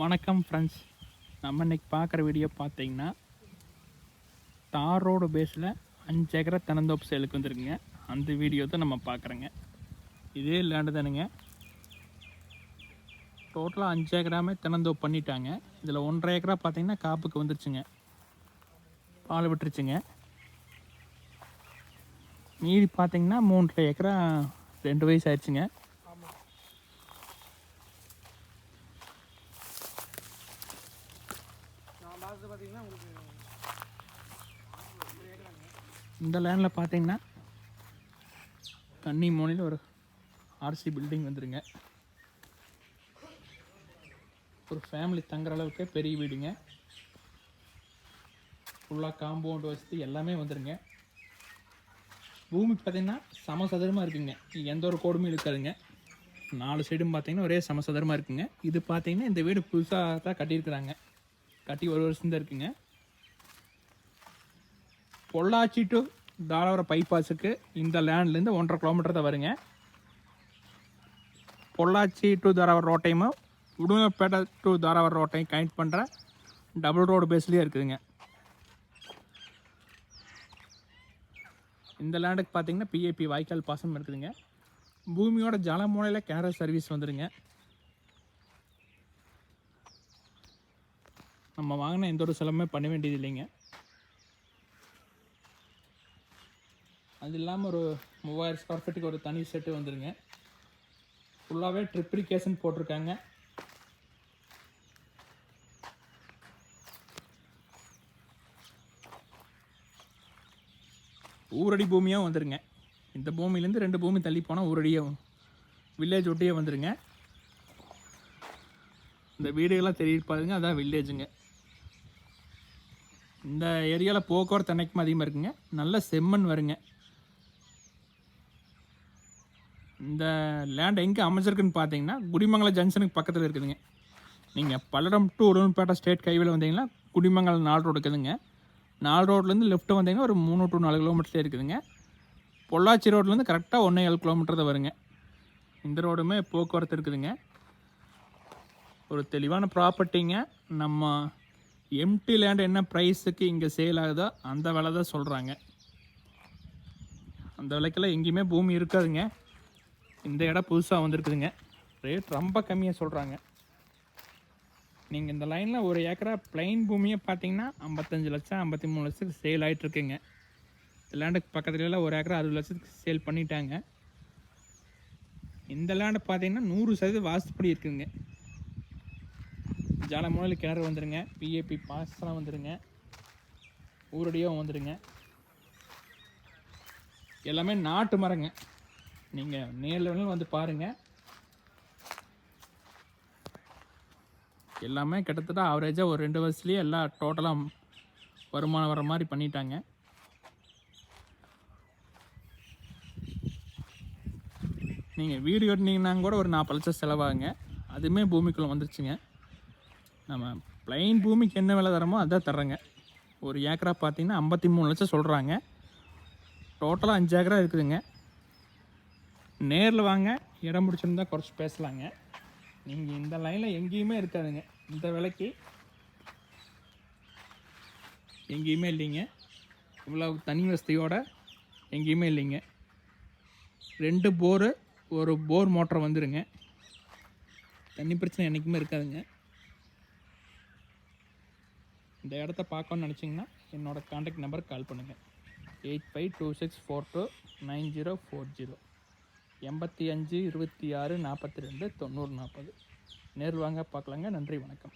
வணக்கம் ஃப்ரெண்ட்ஸ் நம்ம இன்றைக்கி பார்க்குற வீடியோ பார்த்தீங்கன்னா தார் ரோடு பேஸில் அஞ்சு ஏக்கரை தென்னந்தோப்பு சேலுக்கு வந்துருக்குங்க. அந்த வீடியோ தான் நம்ம பார்க்குறோங்க. இதே லேண்டு தானுங்க டோட்டலாக அஞ்சு ஏக்கராமே தென்னந்தோப்பு பண்ணிட்டாங்க. இதில் ஒன்றரை ஏக்கரா பார்த்தீங்கன்னா காப்புக்கு வந்துருச்சுங்க. பால் விட்டுருச்சுங்க. மீதி பார்த்தீங்கன்னா மூன்றரை ஏக்கரா ரெண்டு வயசு ஆயிடுச்சுங்க. பார்த்தீங்கன்னா உங்களுக்கு இந்த லேண்டில் பார்த்தீங்கன்னா தண்ணி மோனில் ஒரு ஆர்சி பில்டிங் வந்துடுங்க ஒரு ஃபேமிலி தங்குற அளவுக்கு பெரிய வீடுங்க. ஃபுல்லாக காம்பவுண்ட் வசதி எல்லாமே வந்துடுங்க பூமி பார்த்தீங்கன்னா சமசதுரமாக இருக்குங்க. எந்த ஒரு கோடுமே இருக்காதுங்க. நாலு சைடும் பார்த்தீங்கன்னா ஒரே சமசதுரமாக இருக்குங்க. இது பார்த்தீங்கன்னா இந்த வீடு புதுசாக தான் கட்டியிருக்கிறாங்க. கட்டி ஒரு வருஷம் தான் இருக்குங்க. பொள்ளாச்சி டு தாராவரம் பைபாஸுக்கு இந்த லேண்ட்லேருந்து ஒன்றரை கிலோமீட்டர் தான் வருங்க. பொள்ளாச்சி டு தாராவரம் ரோட்டையும் உடுமப்பேட்டை டு தாராவரம் ரோட்டையும் கனெக்ட் பண்ணுற டபுள் ரோடு பேஸ்லேயே இருக்குதுங்க. இந்த லேண்டுக்கு பார்த்தீங்கன்னா பிஏபி வாய்க்கால் பாசனம் இருக்குதுங்க. பூமியோட ஜலமூலையில் கேரள சர்வீஸ் வந்துடுங்க நம்ம வாங்கின எந்த ஒரு செலவுமே பண்ண வேண்டியது இல்லைங்க அது இல்லாமல் ஒரு மூவாயிரம் ஸ்கொயர் ஃபீட்டுக்கு ஒரு தனி செட்டு வந்துடுங்க ஃபுல்லாகவே ட்ரிப்ளிகேஷன் போட்டிருக்காங்க. ஊரடி பூமியாக வந்துடுங்க இந்த பூமியிலேருந்து ரெண்டு பூமி தள்ளி போனால் ஊரடியாக வில்லேஜ் ஒட்டியே வந்துடுங்க இந்த வீடுகள்லாம் தெரியுது பாருங்க அதான் வில்லேஜுங்க இந்த ஏரியாவில் போக்குவரத்து அன்னைக்கும் அதிகமாக இருக்குங்க. நல்ல செம்மண் வருங்க. இந்த லேண்ட் எங்கே அமைச்சிருக்குன்னு பார்த்தீங்கன்னா குடிமங்கலம் ஜங்ஷனுக்கு பக்கத்தில் இருக்குதுங்க. நீங்கள் பல்லடம் டு உடன்பேட்டை ஸ்டேட் கைவில் வந்தீங்கன்னா குடிமங்கலம் நாலு ரோடு இருக்குதுங்க. நாலு ரோட்லேருந்து லெஃப்ட் வந்தீங்கன்னா ஒரு மூணு டு நாலு கிலோமீட்டர்லேயே இருக்குதுங்க. பொள்ளாச்சி ரோட்லேருந்து கரெக்டாக ஒன்றே ஏழு கிலோமீட்டர் தான் வருங்க. இந்த ரோடுமே போக்குவரத்து இருக்குதுங்க. ஒரு தெளிவான ப்ராப்பர்ட்டிங்க நம்ம எம்டி லேண்ட் என்ன ப்ரைஸுக்கு இங்கே சேல் ஆகுதோ அந்த விலை தான் சொல்கிறாங்க அந்த விலைக்கெல்லாம் எங்கேயுமே பூமி இருக்காதுங்க. இந்த இடம் புதுசாக வந்திருக்குதுங்க. ரேட் ரொம்ப கம்மியாக சொல்கிறாங்க நீங்கள் இந்த லைனில் ஒரு ஏக்கரா பிளைன் பூமியை பார்த்தீங்கன்னா ஐம்பத்தஞ்சு லட்சம் ஐம்பத்தி மூணு லட்சத்துக்கு சேல் ஆகிட்ருக்குங்க இந்த லேண்டுக்கு பக்கத்துலலாம் ஒரு ஏக்கரா அறுபது லட்சத்துக்கு சேல் பண்ணிட்டாங்க. இந்த லேண்டு பார்த்தீங்கன்னா நூறு சதவீதம் வாஸ்துப்படி இருக்குதுங்க. ஜலமூலையில் கிணறு வந்துடுங்க பிஏபி பாஸ்லாம் வந்துடுங்க ஊரடியாகவும் வந்துடுங்க எல்லாமே நாட்டு மரங்க. நீங்கள் நேரில் வந்து பாருங்கள் எல்லாமே கிட்டத்தட்ட ஆவரேஜாக ஒரு ரெண்டு வருஷத்துலேயே எல்லாம் டோட்டலாக வருமானம் வர மாதிரி பண்ணிட்டாங்க. நீங்கள் வீடு கட்டினீங்கன்னா கூட ஒரு நாற்பது லட்சம் செலவாகுங்க. அதுவுமே பூமிக்குள்ளே வந்துருச்சுங்க. நம்ம பிளைன் பூமிக்கு என்ன விலை தரமோ அதான் தர்றேங்க. ஒரு ஏக்கரா பார்த்தீங்கன்னா ஐம்பத்தி மூணு லட்சம் சொல்கிறாங்க டோட்டலாக அஞ்சு ஏக்கரா இருக்குதுங்க. நேரில் வாங்க இடம் பிடிச்சிருந்தா குறைச்சி பேசலாங்க. நீங்கள் இந்த லைனில் எங்கேயுமே இருக்காதுங்க. இந்த விலைக்கு எங்கேயுமே இல்லைங்க. இவ்வளோ தனி வசதியோட எங்கேயுமே இல்லைங்க. ரெண்டு போரு ஒரு போர் மோட்டர் வந்துடுங்க தண்ணி பிரச்சனை என்றைக்குமே இருக்காதுங்க. இந்த இடத்த பார்க்கணும்னு நினச்சிங்கன்னா என்னோடய காண்டாக்ட் நம்பருக்கு கால் பண்ணுங்கள் eight five two six four two nine zero four zero எண்பத்தி அஞ்சு இருபத்தி ஆறு நாற்பத்தி ரெண்டு தொண்ணூறு நாற்பது நேரில் வாங்க பார்க்கலாங்க. நன்றி வணக்கம்.